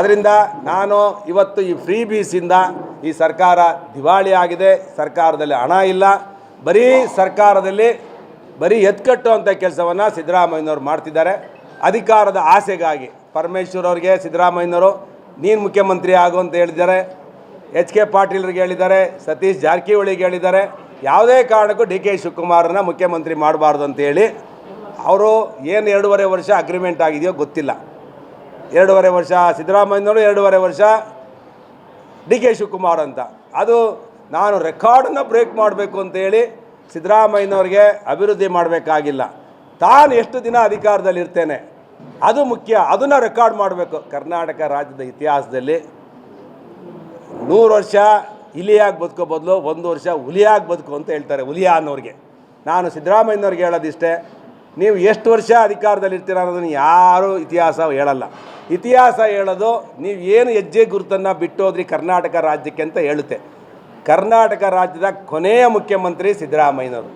ಅದರಿಂದ ನಾನು ಇವತ್ತು ಈ ಫ್ರೀ ಬೀಸಿಂದ ಈ ಸರ್ಕಾರ ದಿವಾಳಿ ಆಗಿದೆ. ಸರ್ಕಾರದಲ್ಲಿ ಹಣ ಇಲ್ಲ. ಬರೀ ಸರ್ಕಾರದಲ್ಲಿ ಬರೀ ಎತ್ಕಟ್ಟು ಅಂತ ಕೆಲಸವನ್ನು ಸಿದ್ದರಾಮಯ್ಯನವರು ಮಾಡ್ತಿದ್ದಾರೆ. ಅಧಿಕಾರದ ಆಸೆಗಾಗಿ ಪರಮೇಶ್ವರ್ ಅವ್ರಿಗೆ, ಸಿದ್ದರಾಮಯ್ಯನವರು, ನೀನು ಮುಖ್ಯಮಂತ್ರಿ ಆಗು ಅಂತ ಹೇಳಿದ್ದಾರೆ. ಎಚ್ ಕೆ ಪಾಟೀಲ್ರಿಗೆ ಹೇಳಿದ್ದಾರೆ, ಸತೀಶ್ ಜಾರಕಿಹೊಳಿಗೆ ಹೇಳಿದ್ದಾರೆ. ಯಾವುದೇ ಕಾರಣಕ್ಕೂ ಡಿ ಕೆ ಶಿವಕುಮಾರನ್ನ ಮುಖ್ಯಮಂತ್ರಿ ಮಾಡಬಾರ್ದು ಅಂತೇಳಿ ಅವರು ಏನು ಎರಡೂವರೆ ವರ್ಷ ಅಗ್ರಿಮೆಂಟ್ ಆಗಿದೆಯೋ ಗೊತ್ತಿಲ್ಲ. ಎರಡೂವರೆ ವರ್ಷ, ಸಿದ್ದರಾಮಯ್ಯನವರು ಎರಡೂವರೆ ವರ್ಷ, ಡಿ ಕೆ ಶಿವಕುಮಾರ್ ಅಂತ. ಅದು ನಾನು ರೆಕಾರ್ಡನ್ನು ಬ್ರೇಕ್ ಮಾಡಬೇಕು ಅಂತೇಳಿ ಸಿದ್ದರಾಮಯ್ಯನವ್ರಿಗೆ ಅಭಿವೃದ್ಧಿ ಮಾಡಬೇಕಾಗಿಲ್ಲ. ತಾನು ಎಷ್ಟು ದಿನ ಅಧಿಕಾರದಲ್ಲಿ ಇರ್ತೇನೆ, ಅದು ಮುಖ್ಯ. ಅದನ್ನು ರೆಕಾರ್ಡ್ ಮಾಡಬೇಕು. ಕರ್ನಾಟಕ ರಾಜ್ಯದ ಇತಿಹಾಸದಲ್ಲಿ ನೂರು ವರ್ಷ ಇಲಿಯಾಗಿ ಬದುಕೋ ಬದಲು, ಒಂದು ವರ್ಷ ಹುಲಿಯಾಗಿ ಬದುಕು ಅಂತ ಹೇಳ್ತಾರೆ ಹುಲಿಯಾ ಅನ್ನೋರಿಗೆ. ನಾನು ಸಿದ್ದರಾಮಯ್ಯನವ್ರಿಗೆ ಹೇಳೋದಿಷ್ಟೇ ನೀವು ಎಷ್ಟು ವರ್ಷ ಅಧಿಕಾರದಲ್ಲಿರ್ತೀರ ಅನ್ನೋದನ್ನು ಯಾರೂ ಇತಿಹಾಸ ಹೇಳಲ್ಲ. ಇತಿಹಾಸ ಹೇಳೋದು ನೀವು ಏನು ಹೆಜ್ಜೆ ಗುರುತನ್ನು ಬಿಟ್ಟೋದ್ರಿ ಕರ್ನಾಟಕ ರಾಜ್ಯಕ್ಕೆ ಅಂತ ಹೇಳುತ್ತೆ. ಕರ್ನಾಟಕ ರಾಜ್ಯದ ಕೊನೆಯ ಮುಖ್ಯಮಂತ್ರಿ ಸಿದ್ದರಾಮಯ್ಯನವರು.